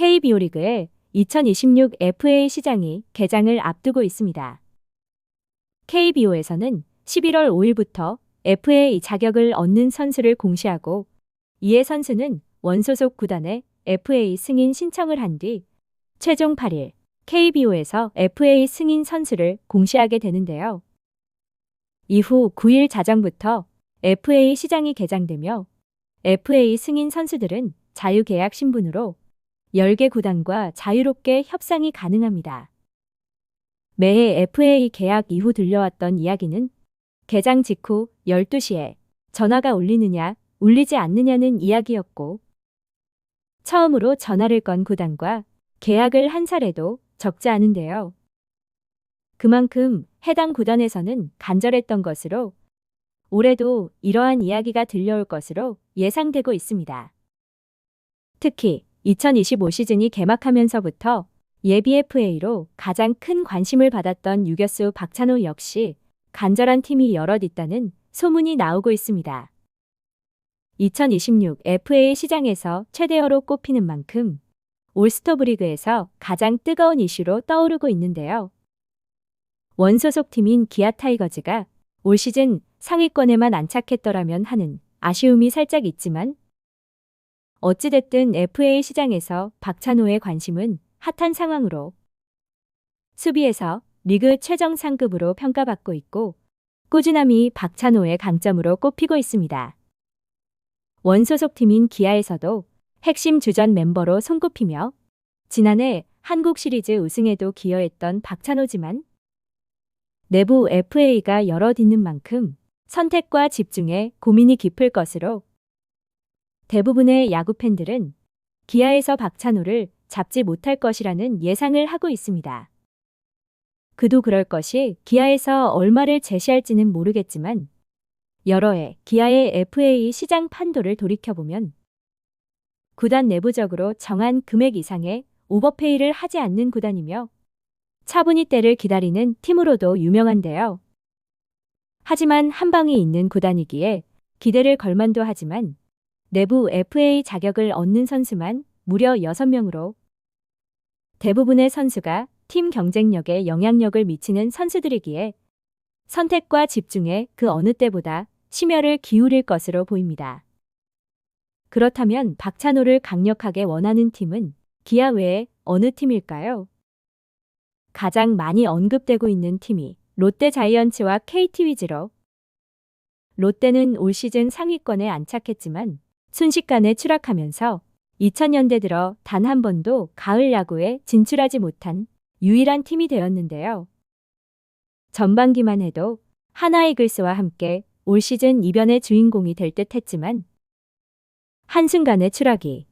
KBO 리그의 2026 FA 시장이 개장을 앞두고 있습니다. KBO에서는 11월 5일부터 FA 자격을 얻는 선수를 공시하고 이에 선수는 원소속 구단에 FA 승인 신청을 한 뒤 최종 8일 KBO에서 FA 승인 선수를 공시하게 되는데요. 이후 9일 자정부터 FA 시장이 개장되며 FA 승인 선수들은 자유계약 신분으로 10개 구단과 자유롭게 협상이 가능합니다. 매해 FA 계약 이후 들려왔던 이야기는 개장 직후 12시에 전화가 울리느냐, 울리지 않느냐는 이야기였고, 처음으로 전화를 건 구단과 계약을 한 사례도 적지 않은데요. 그만큼 해당 구단에서는 간절했던 것으로 올해도 이러한 이야기가 들려올 것으로 예상되고 있습니다. 특히 2025 시즌이 개막하면서부터 예비 FA로 가장 큰 관심을 받았던 유격수 박찬호 역시 간절한 팀이 여럿 있다는 소문이 나오고 있습니다. 2026 FA 시장에서 최대어로 꼽히는 만큼 올스터 브리그에서 가장 뜨거운 이슈로 떠오르고 있는데요. 원소속 팀인 기아 타이거즈가 올 시즌 상위권에만 안착했더라면 하는 아쉬움이 살짝 있지만 어찌됐든 FA 시장에서 박찬호의 관심은 핫한 상황으로 수비에서 리그 최정 상급으로 평가받고 있고 꾸준함이 박찬호의 강점으로 꼽히고 있습니다. 원소속 팀인 기아에서도 핵심 주전 멤버로 손꼽히며 지난해 한국 시리즈 우승에도 기여했던 박찬호지만 내부 FA가 있는 만큼 선택과 집중에 고민이 깊을 것으로 대부분의 야구 팬들은 기아에서 박찬호를 잡지 못할 것이라는 예상을 하고 있습니다. 그도 그럴 것이 기아에서 얼마를 제시할지는 모르겠지만 여러 해 기아의 FA 시장 판도를 돌이켜보면 구단 내부적으로 정한 금액 이상의 오버페이를 하지 않는 구단이며 차분히 때를 기다리는 팀으로도 유명한데요. 하지만 한 방이 있는 구단이기에 기대를 걸만도 하지만 내부 FA 자격을 얻는 선수만 무려 6명으로 대부분의 선수가 팀 경쟁력에 영향력을 미치는 선수들이기에 선택과 집중에 그 어느 때보다 심혈을 기울일 것으로 보입니다. 그렇다면 박찬호를 강력하게 원하는 팀은 기아 외에 어느 팀일까요? 가장 많이 언급되고 있는 팀이 롯데 자이언츠와 KT 위즈로 롯데는 올 시즌 상위권에 안착했지만 순식간에 추락하면서 2000년대 들어 단 한 번도 가을 야구에 진출하지 못한 유일한 팀이 되었는데요. 전반기만 해도 하나이글스와 함께 올 시즌 이변의 주인공이 될 듯 했지만 한순간의 추락이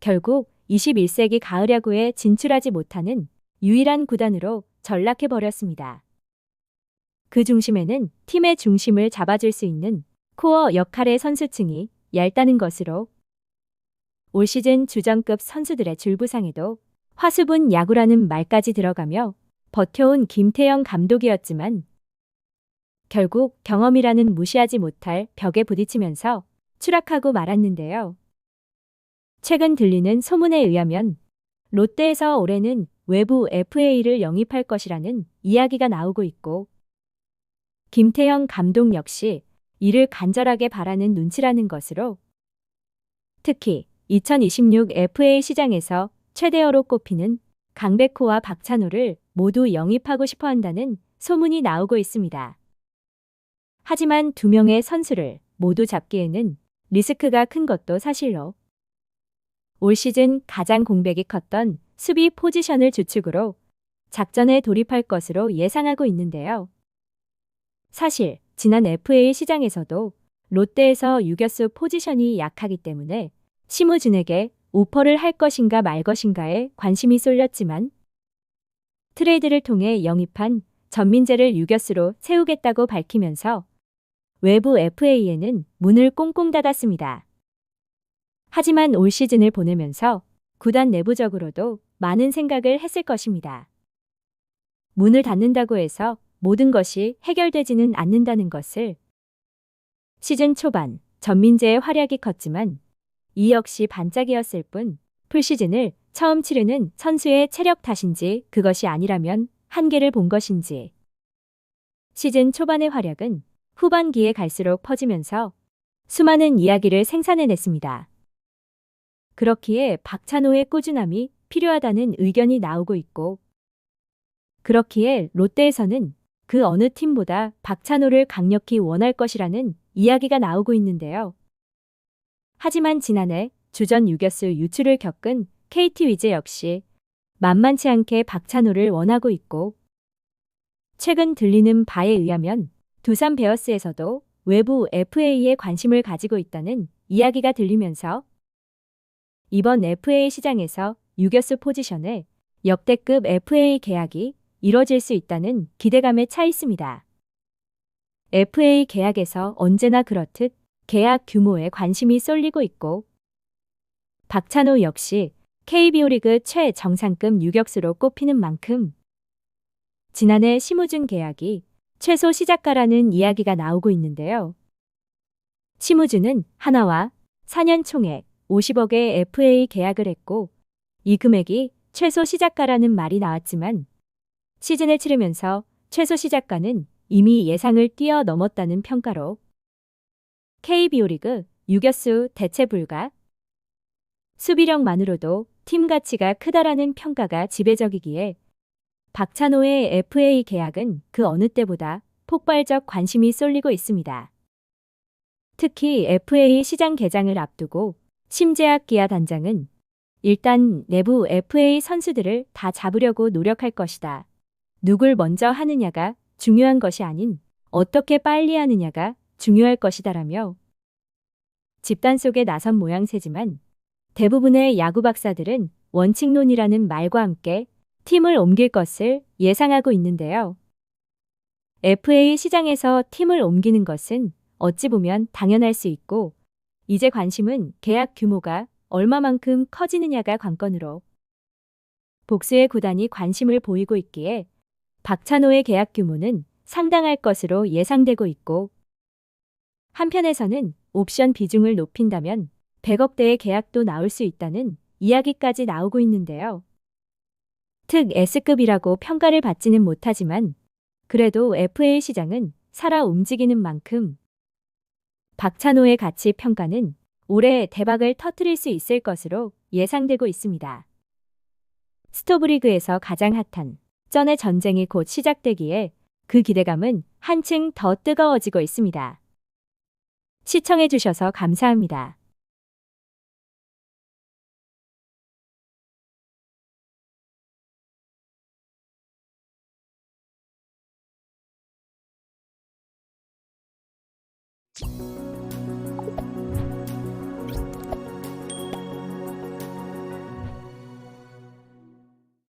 결국 21세기 가을 야구에 진출하지 못하는 유일한 구단으로 전락해버렸습니다. 그 중심에는 팀의 중심을 잡아줄 수 있는 코어 역할의 선수층이 얇다는 것으로 올 시즌 주전급 선수들의 줄부상에도 화수분 야구라는 말까지 들어가며 버텨온 김태형 감독이었지만 결국 경험이라는 무시하지 못할 벽에 부딪히면서 추락하고 말았는데요. 최근 들리는 소문에 의하면 롯데에서 올해는 외부 FA를 영입할 것이라는 이야기가 나오고 있고 김태형 감독 역시 이를 간절하게 바라는 눈치라는 것으로 특히 2026 FA 시장에서 최대어로 꼽히는 강백호와 박찬호를 모두 영입하고 싶어 한다는 소문이 나오고 있습니다. 하지만 두 명의 선수를 모두 잡기에는 리스크가 큰 것도 사실로 올 시즌 가장 공백이 컸던 수비 포지션을 주축으로 작전에 돌입할 것으로 예상하고 있는데요. 사실 지난 FA 시장에서도 롯데에서 유격수 포지션이 약하기 때문에 심우준에게 오퍼를 할 것인가 말 것인가에 관심이 쏠렸지만 트레이드를 통해 영입한 전민재를 유격수로 세우겠다고 밝히면서 외부 FA에는 문을 꽁꽁 닫았습니다. 하지만 올 시즌을 보내면서 구단 내부적으로도 많은 생각을 했을 것입니다. 문을 닫는다고 해서 모든 것이 해결되지는 않는다는 것을 시즌 초반 전민재의 활약이 컸지만 이 역시 반짝이었을 뿐 풀시즌을 처음 치르는 선수의 체력 탓인지 그것이 아니라면 한계를 본 것인지. 시즌 초반의 활약은 후반기에 갈수록 퍼지면서 수많은 이야기를 생산해냈습니다. 그렇기에 박찬호의 꾸준함이 필요하다는 의견이 나오고 있고, 그렇기에 롯데에서는 그 어느 팀보다 박찬호를 강력히 원할 것이라는 이야기가 나오고 있는데요. 하지만 지난해 주전 유격수 유출을 겪은 KT 위즈 역시 만만치 않게 박찬호를 원하고 있고, 최근 들리는 바에 의하면 두산 베어스에서도 외부 FA에 관심을 가지고 있다는 이야기가 들리면서 이번 FA 시장에서 유격수 포지션에 역대급 FA 계약이 이뤄질 수 있다는 기대감에 차 있습니다. FA 계약에서 언제나 그렇듯 계약 규모에 관심이 쏠리고 있고 박찬호 역시 KBO 리그 최정상급 유격수로 꼽히는 만큼 지난해 심우준 계약이 최소 시작가라는 이야기가 나오고 있는데요. 심우준은 하나와 4년 총액 50억의 FA 계약을 했고 이 금액이 최소 시작가라는 말이 나왔지만 시즌을 치르면서 최소 시작가는 이미 예상을 뛰어넘었다는 평가로 KBO 리그 유격수 대체 불가 수비력만으로도 팀 가치가 크다라는 평가가 지배적이기에 박찬호의 FA 계약은 그 어느 때보다 폭발적 관심이 쏠리고 있습니다. 특히 FA 시장 개장을 앞두고 심재학 기아 단장은 일단 내부 FA 선수들을 다 잡으려고 노력할 것이다. 누굴 먼저 하느냐가 중요한 것이 아닌 어떻게 빨리 하느냐가 중요할 것이다라며 집단 속에 나선 모양새지만 대부분의 야구 박사들은 원칙론이라는 말과 함께 팀을 옮길 것을 예상하고 있는데요. FA 시장에서 팀을 옮기는 것은 어찌 보면 당연할 수 있고, 이제 관심은 계약 규모가 얼마만큼 커지느냐가 관건으로 복수의 구단이 관심을 보이고 있기에 박찬호의 계약 규모는 상당할 것으로 예상되고 있고, 한편에서는 옵션 비중을 높인다면 100억대의 계약도 나올 수 있다는 이야기까지 나오고 있는데요. 특 S급이라고 평가를 받지는 못하지만 그래도 FA 시장은 살아 움직이는 만큼 박찬호의 가치 평가는 올해 대박을 터트릴 수 있을 것으로 예상되고 있습니다. 스토브리그에서 가장 핫한 쩐의 전쟁이 곧 시작되기에 그 기대감은 한층 더 뜨거워지고 있습니다. 시청해주셔서 감사합니다.